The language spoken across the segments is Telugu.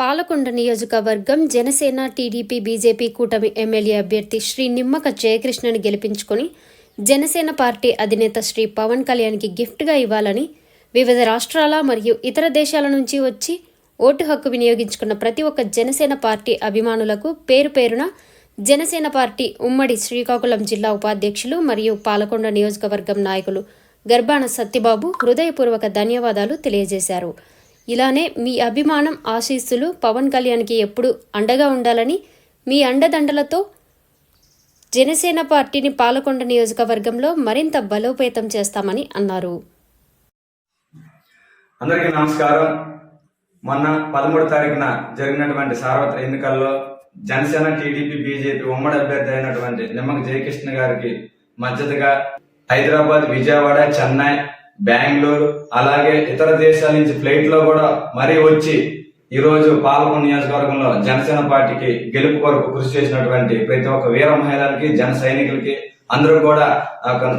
పాలకొండ నియోజకవర్గం జనసేన టీడీపీ బీజేపీ కూటమి ఎమ్మెల్యే అభ్యర్థి శ్రీ నిమ్మక జయకృష్ణని గెలిపించుకొని జనసేన పార్టీ అధినేత శ్రీ పవన్ కళ్యాణ్కి గిఫ్ట్గా ఇవ్వాలని వివిధ రాష్ట్రాల మరియు ఇతర దేశాల నుంచి వచ్చి ఓటు హక్కు వినియోగించుకున్న ప్రతి ఒక్క జనసేన పార్టీ అభిమానులకు పేరు పేరున జనసేన పార్టీ ఉమ్మడి శ్రీకాకుళం జిల్లా ఉపాధ్యక్షులు మరియు పాలకొండ నియోజకవర్గం నాయకులు గర్భాన సత్యబాబు హృదయపూర్వక ధన్యవాదాలు తెలియజేశారు. ఇలానే మీ అభిమానం ఆశీస్సులు పవన్ కళ్యాణ్కి ఎప్పుడు అండగా ఉండాలని మీ అండదండలతో జనసేన పార్టీని పాలకొండ నియోజకవర్గంలో మరింత బలోపేతం చేస్తామని అన్నారు. అందరికీ నమస్కారం. మొన్న పదమూడు తారీఖున జరిగినటువంటి సార్వత్రిక ఎన్నికల్లో జనసేన టీడీపీ బీజేపీ ఉమ్మడి అభ్యర్థి అయినటువంటి నిమ్మక జయకృష్ణ గారికి మద్దతుగా హైదరాబాద్ విజయవాడ చెన్నై బెంగళూరు అలాగే ఇతర దేశాల నుంచి ఫ్లైట్లో కూడా మరీ వచ్చి ఈ రోజు పాల్గొన్న నియోజకవర్గంలో జనసేన పార్టీకి గెలుపు కొరకు కృషి చేసినటువంటి ప్రతి ఒక్క వీర మహిళలకి జన సైనికులకి అందరూ కూడా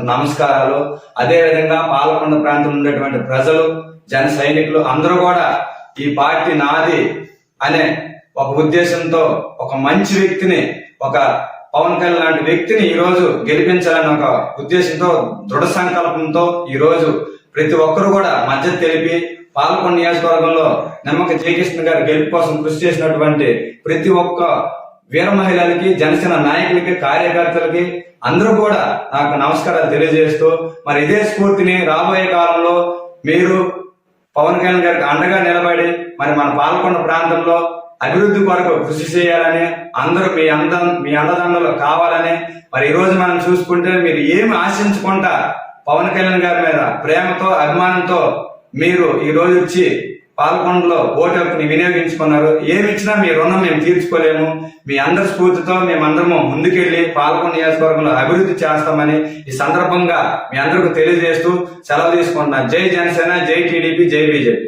నమస్కారాలు. అదే విధంగా పాలకొండ ప్రాంతంలో ఉండేటువంటి ప్రజలు జన సైనికులు అందరూ కూడా ఈ పార్టీ నాది అనే ఒక ఉద్దేశంతో ఒక మంచి వ్యక్తిని ఒక పవన్ కళ్యాణ్ లాంటి వ్యక్తిని ఈ రోజు గెలిపించాలని ఒక ఉద్దేశంతో దృఢ సంకల్పంతో ఈ రోజు ప్రతి ఒక్కరు కూడా మద్దతు తెలిపి పాల్కొండ నియోజకవర్గంలో నిమ్మక జయకృష్ణ గారి గెలుపు కోసం కృషి చేసినటువంటి ప్రతి ఒక్క వీర మహిళలకి జనసేన నాయకులకి కార్యకర్తలకి అందరూ కూడా నాకు నమస్కారాలు తెలియజేస్తూ మరి ఇదే స్ఫూర్తిని రాబోయే కాలంలో మీరు పవన్ కళ్యాణ్ గారికి అండగా నిలబడి మరి మన పాల్గొన్న ప్రాంతంలో అభివృద్ధి కొరకు కృషి చేయాలని అందరూ మీ అందం మీ అండదండలు కావాలని మరి ఈ రోజు మనం చూసుకుంటే మీరు ఏమి ఆశించకుండా పవన్ కళ్యాణ్ గారి మీద ప్రేమతో అభిమానంతో మీరు ఈ రోజు వచ్చి పాల్గొండలో ఓటు హక్కుని వినియోగించుకున్నారు ఏమిచ్చినా మీ రుణం మేము తీర్చుకోలేము. మీ అందరి స్ఫూర్తితో మేమందరము ముందుకెళ్ళి పాల్గొండ నియోజకవర్గంలో అభివృద్ధి చేస్తామని ఈ సందర్భంగా మీ అందరికి తెలియజేస్తూ సెలవు తీసుకుంటున్నా జై జనసేన జై టీడీపీ జై బీజేపీ.